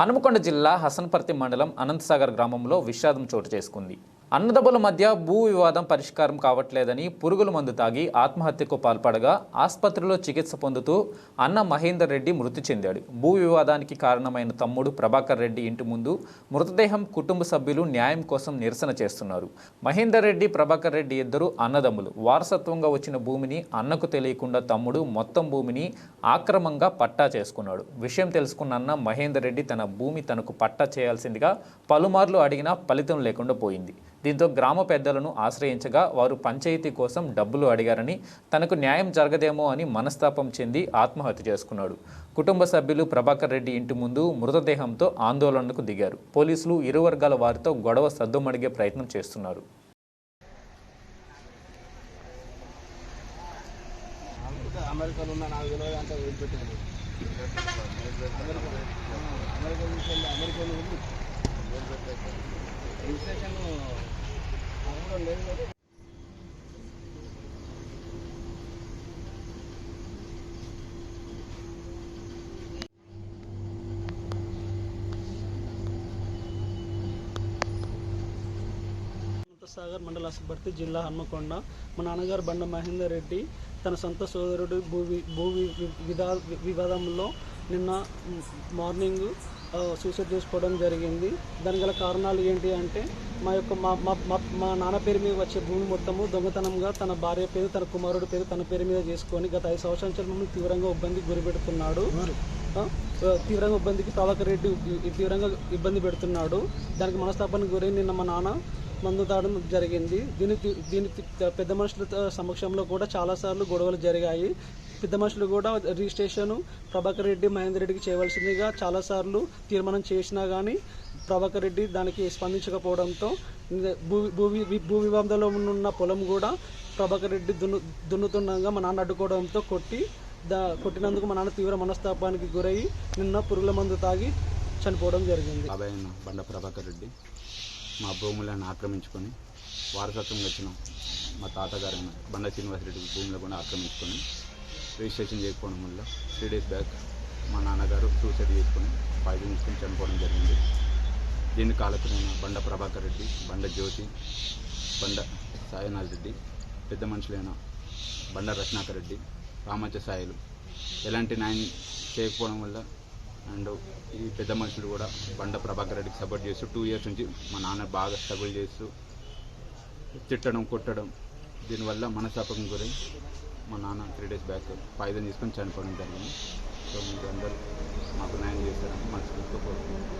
హనుమకొండ జిల్లా హసన్పర్తి మండలం అనంతసాగర్ గ్రామంలో విషాదం చోటు చేసుకుంది. అన్నదమ్ముల మధ్య భూ వివాదం పరిష్కారం కావట్లేదని పురుగుల మందు తాగి ఆత్మహత్యకు పాల్పడగా ఆసుపత్రిలో చికిత్స పొందుతూ అన్న మహేందర్ రెడ్డి మృతి చెందాడు. భూ వివాదానికి కారణమైన తమ్ముడు ప్రభాకర్ రెడ్డి ఇంటి ముందు మృతదేహం కుటుంబ సభ్యులు న్యాయం కోసం నిరసన చేస్తున్నారు. మహేందర్ రెడ్డి ప్రభాకర్ రెడ్డి ఇద్దరు అన్నదమ్ములు. వారసత్వంగా వచ్చిన భూమిని అన్నకు తెలియకుండా తమ్ముడు మొత్తం భూమిని ఆక్రమంగా పట్టా చేసుకున్నాడు. విషయం తెలుసుకున్న అన్న మహేందర్ రెడ్డి తన భూమి తనకు పట్టా చేయాల్సిందిగా పలుమార్లు అడిగినా ఫలితం లేకుండా పోయింది. దీంతో గ్రామ పెద్దలను ఆశ్రయించగా వారు పంచాయతీ కోసం డబ్బులు అడిగారని తనకు న్యాయం జరగదేమో అని మనస్తాపం చెంది ఆత్మహత్య చేసుకున్నాడు. కుటుంబ సభ్యులు ప్రభాకర్ రెడ్డి ఇంటి ముందు మృతదేహంతో ఆందోళనకు దిగారు. పోలీసులు ఇరు వర్గాల వారితో గొడవ సద్దుమడిగే ప్రయత్నం చేస్తున్నారు. అమెరికాలో ఉన్న నాకు తెలియదు వదిలిపెట్టాను అమెరికా తీసుకెళ్ళి అమెరికాలో సాగర్ మండల అసభర్తి జిల్లా హన్మకొండ. మా నాన్నగారు బండ మహేందర్ రెడ్డి తన సొంత సోదరుడు భూ భూ వివాదంలో నిన్న మార్నింగ్ సూసైడ్ చేసుకోవడం జరిగింది. దానికి గల కారణాలు ఏంటి అంటే మా యొక్క మా మా నాన్న పేరు మీద వచ్చే భూమి మొత్తము దొంగతనంగా తన భార్య పేరు తన కుమారుడు పేరు తన పేరు మీద చేసుకొని గత ఐదు సంవత్సరాల నుంచి మమ్మల్ని తీవ్రంగా ఇబ్బందికి గురిపెడుతున్నాడు. తీవ్రంగా ఇబ్బందికి ప్రభాకర్ రెడ్డి తీవ్రంగా ఇబ్బంది పెడుతున్నాడు. దానికి మనస్తాపానికి గురై నిన్న మా నాన్న. మందు తాగడం జరిగింది. దీని దీని పెద్ద మనుషుల సమక్షంలో కూడా చాలాసార్లు గొడవలు జరిగాయి. పెద్ద మనుషులు కూడా రిజిస్ట్రేషన్ ప్రభాకర్ రెడ్డి మహేందర్ రెడ్డికి చేయవలసిందిగా చాలాసార్లు తీర్మానం చేసినా కానీ ప్రభాకర్ రెడ్డి దానికి స్పందించకపోవడంతో భూ భూ భూ వివాదంలో ఉన్న పొలం కూడా ప్రభాకర్ రెడ్డి దున్ను దున్నుతుండగా మా నాన్న అడ్డుకోవడంతో కొట్టి దా కొట్టినందుకు మా నాన్న తీవ్ర మనస్తాపానికి గురయ్యి నిన్న పురుగుల మందు తాగి చనిపోవడం జరిగింది. బండ ప్రభాకర్ రెడ్డి. మా భూములను ఆక్రమించుకొని వారసత్వంగా వచ్చిన. మా తాతగారైన బండ శ్రీనివాసరెడ్డి భూములు కూడా ఆక్రమించుకొని రిజిస్ట్రేషన్ చేయకపోవడం వల్ల త్రీ డేస్ బ్యాక్ మా నాన్నగారు సూసైడ్ చేసుకొని పాయిజన్ తీసుకొని చనిపోవడం జరిగింది. దీని కాలకులైన బండ ప్రభాకర్ రెడ్డి బండ జ్యోతి బండ సాయినాథ్ రెడ్డి పెద్ద మనుషులైన బండ రత్నాకర్ రెడ్డి రామచ్చ సాయిలు ఎలాంటి న్యాయం చేయకపోవడం వల్ల అండ్ ఈ పెద్ద మనుషులు కూడా బండ ప్రభాకర్ రెడ్డికి సపోర్ట్ చేస్తూ టూ ఇయర్స్ నుంచి మా నాన్న బాగా స్ట్రగుల్ చేస్తూ తిట్టడం కొట్టడం. దీనివల్ల మనస్తాపకం గురించి మా నాన్న త్రీ డేస్ బ్యాక్ పాయిజన్ తీసుకొని చనిపోవడం జరిగింది. సో మీరు అందరూ మాకు న్యాయం చేస్తారని మనసు కోరుకుంటున్నాను